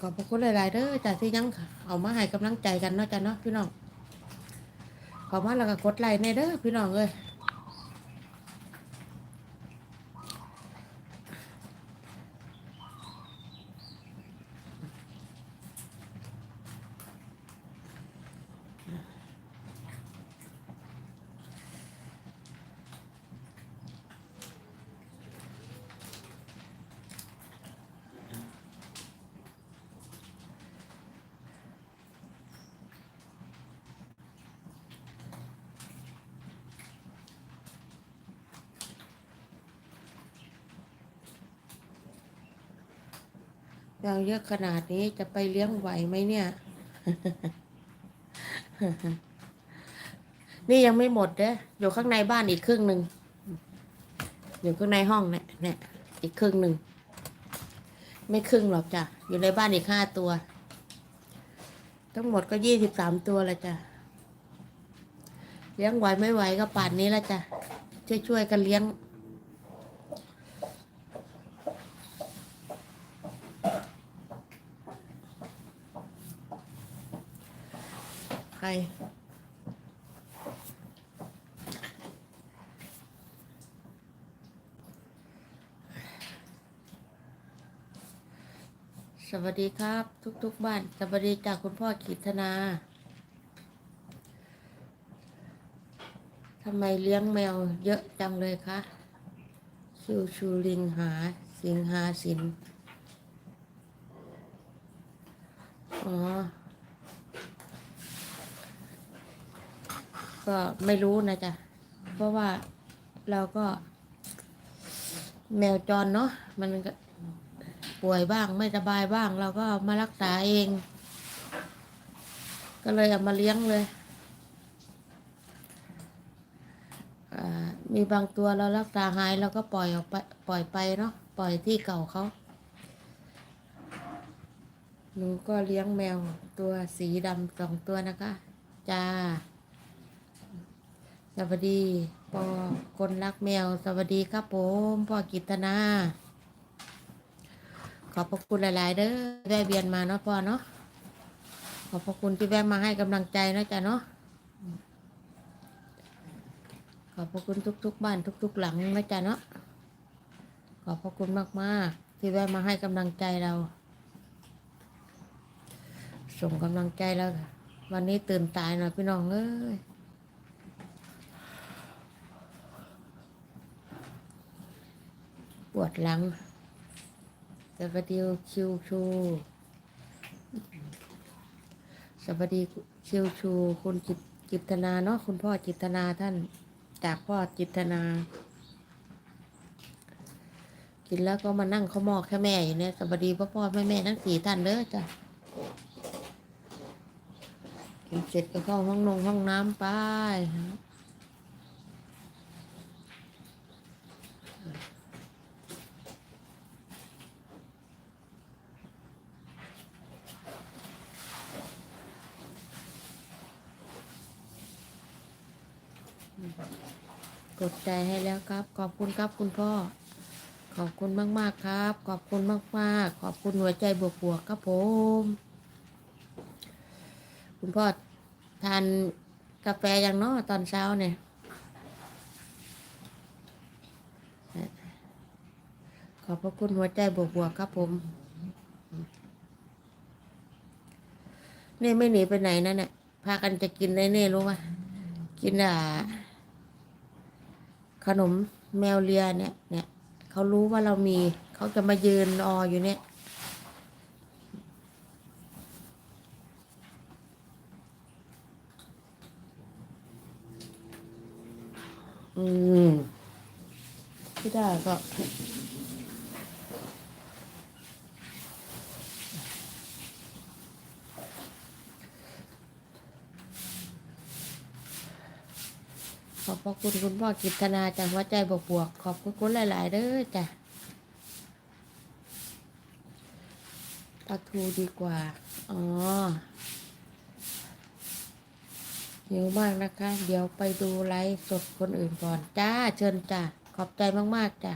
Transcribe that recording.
ขอบพระคุณหลาย ๆเด้อจ้ะที่ยังเอามาให้กำลังใจกันเนาะจ้ะเนาะพี่น้องขอมาแล้วก็กดไลค์ในเด้อพี่น้องเอ้ย เราเยอะขนาดนี้จะไปเลี้ยงไหวไหมเนี่ย นี่ยังไม่หมดเด้อยู่ข้างในบ้านอีกครึ่งหนึ่ง อยู่ข้างในห้องเนี่ยเนี่ยอีกครึ่งหนึ่ง ไม่ครึ่งหรอกจ้ะ อยู่ในบ้านอีกห้าตัว ทั้งหมดก็ยี่สิบสามตัวและจ้ะ เลี้ยงไหวไม่ไหวก็ป่านนี้แล้วจ้ะ ช่วยช่วยๆกันเลี้ยง ร สวัสดีครับ ทุก ๆ บ้าน สวัสดีจากคุณพ่อกิตนาทำไมเลี้ยงแมวเยอะจังเลยคะชูชูลิงหา สิงหาสิน อ๋อ ก็ไม่รู้นะจ๊ะ เพราะว่าเราก็ แมวจรเนาะมันก็ป่วยบ้างไม่สบายบ้าง เราก็มารักษาเอง ก็เลยเอามาเลี้ยงเลยมีบางตัวเรารักษาหายเราก็ปล่อยออกไปปล่อยไปเนาะปล่อยที่เก่าเขาหนูก็เลี้ยงแมวตัวสีดำสองตัวนะคะ จ้า สวัสดีปอคนรักแมว สวัสดีครับผมพ่อกิตนา ขอบพระคุณหลาย ๆ เด้อแวะเวียนมาเนาะพ่อเนาะขอบพระคุณที่แวะมาให้กำลังใจนะจ้ะเนาะขอบพระคุณทุก ๆ บ้านทุก ๆ หลังนะจ๊ะเนาะขอบพระคุณมากๆ ที่แวะมาให้กำลังใจเรา ส่งกำลังใจเราวันนี้ตื่นตายหน่อยพี่น้องเอ้ย ปวดหลังสวัสดีชิวชู สวัสดีชิวชู คุณจิตจิตนาเนาะคุณพ่อจิตนาท่านจากพ่อจิตนา กินแล้วก็มานั่งเขาหมอกแค่แม่อยู่เนี่ยสวัสดีพ่อพ่อแม่แม่ทั้งสี่ท่านเด้อจ้ะกินเสร็จก็เข้าห้องนงห้องน้ำไป กดใจให้แล้วครับ ขอบคุณครับคุณพ่อ ขอบคุณมาก ๆ ครับ ขอบคุณมาก ๆ ขอบคุณหัวใจบวกๆครับผม คุณพ่อทานกาแฟอยังนาะตอนเช้าเนี่ยขอบพระคุณหัวใจบวกๆครับผม เนี่ยไม่หนีไปไหนนะเนี่ยพากันจะกินได้เน่รู้ไหมกินอ่า ขนมแมวเลียเนี่ยเนี่ยเขารู้ว่าเรามีเขาจะมายืนรออยู่เนี่ยอืมพี่ดาก็ ขอบพระคุณคุณพ่อกิตนาจากหัวใจบวกๆขอบคุณคุณหลาย ๆเด้อจ้ะปลาทูดีกว่า อ๋อเยอะมากนะคะ เดี๋ยวไปดูไลฟ์สดคนอื่นก่อน จ้า เชิญจ้า ขอบใจมาก ๆ จ้ะ